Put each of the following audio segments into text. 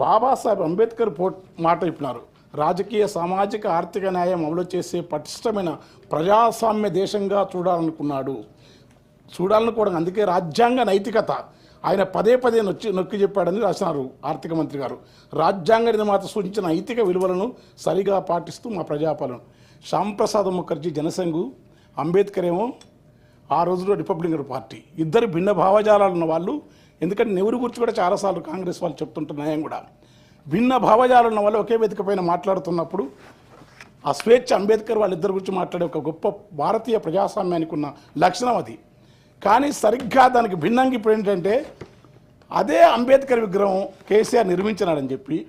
బాబాసాహెబ్ అంబేద్కర్ పో మాట చెప్పినారు రాజకీయ సామాజిక ఆర్థిక న్యాయం అమలు చేసే పటిష్టమైన ప్రజాస్వామ్య దేశంగా చూడాలనుకున్నాడు. చూడాలనుకోవడం అందుకే రాజ్యాంగ నైతికత. ఆయన పదే పదే నొచ్చి నొక్కి చెప్పాడని రాసినారు ఆర్థిక మంత్రి గారు. రాజ్యాంగ నిర్మాత సూచించిన నైతిక విలువలను సరిగా పాటిస్తూ మా ప్రజాపాలన. శ్యాంప్రసాద్ ముఖర్జీ జనసంఘు అంబేద్కర్ ఏమో ఆ రోజులో రిపబ్లికన్ పార్టీ. ఇద్దరు భిన్న భావజాలాలు ఉన్న వాళ్ళు ఎందుకంటే నెవరు గురించి కూడా చాలాసార్లు కాంగ్రెస్ వాళ్ళు చెప్తుంటున్న న్యాయం కూడా. భిన్న భావజాలు ఉన్న వాళ్ళు ఒకే వేదిక పైన మాట్లాడుతున్నప్పుడు ఆ స్వేచ్ఛ అంబేద్కర్ వాళ్ళిద్దరి గురించి మాట్లాడే ఒక గొప్ప భారతీయ ప్రజాస్వామ్యానికి ఉన్న లక్షణం అది. కానీ సరిగ్గా దానికి భిన్నంగా ఇప్పుడు ఏంటంటే అదే అంబేద్కర్ విగ్రహం కేసీఆర్ నిర్మించినాడని చెప్పి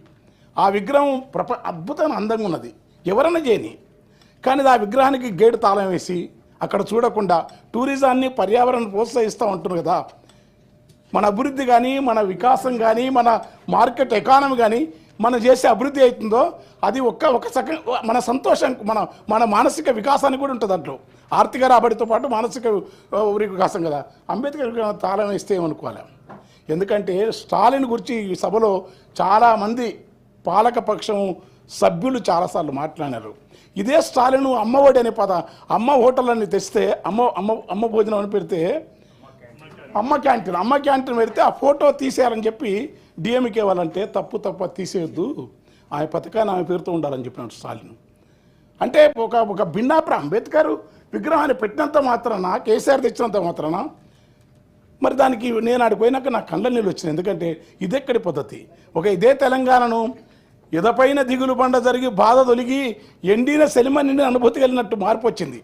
ఆ విగ్రహం ప్రప అద్భుతమైన అందంగా ఉన్నది. ఎవరైనా చేయని. కానీ ఆ విగ్రహానికి గేటు తాళం వేసి అక్కడ చూడకుండా టూరిజాన్ని పర్యావరణం ప్రోత్సహిస్తూ ఉంటుంది కదా. మన అభివృద్ధి కానీ మన వికాసం కానీ మన మార్కెట్ ఎకానమీ కానీ మనం చేసే అభివృద్ధి అవుతుందో అది ఒక్క ఒక సక మన సంతోషం మన మన మానసిక వికాసానికి కూడా ఉంటుంది దాంట్లో ఆర్థిక రాబడితో పాటు మానసిక వికాసం కదా. అంబేద్కర్ తాళం ఇస్తే ఏమనుకోవాలి? ఎందుకంటే స్టాలిన్ గురించి ఈ సభలో చాలామంది పాలకపక్షం సభ్యులు చాలాసార్లు మాట్లాడారు. ఇదే స్టాలిన్ అమ్మఒడి అనే పద అమ్మ హోటల్ అని తెస్తే అమ్మ అమ్మ అమ్మ భోజనం అని పెడితే అమ్మ క్యాంటీన్ అమ్మ క్యాంటీన్ పెడితే ఆ ఫోటో తీసేయాలని చెప్పి డిఎంకే వాళ్ళంటే తప్పు తప్ప తీసేయొద్దు. ఆ పథకాన్ని ఆమె పేరుతో ఉండాలని చెప్పినాడు స్టాలిన్. అంటే ఒక ఒక భిన్నాప్ర అంబేద్కర్ విగ్రహాన్ని పెట్టినంత మాత్రాన? కేసీఆర్ తెచ్చినంత మాత్రాన? మరి దానికి నేను ఆడిపోయినాక నా కళ్ళ నీళ్ళు వచ్చినాయి. ఎందుకంటే ఇదెక్కడి పద్ధతి? ఒక ఇదే తెలంగాణను ఎదపైన దిగులు పండ జరిగి బాధ తొలిగి ఎండిన సెలిమ నిండిన అనుభూతి కలిగినట్టు మార్పు వచ్చింది.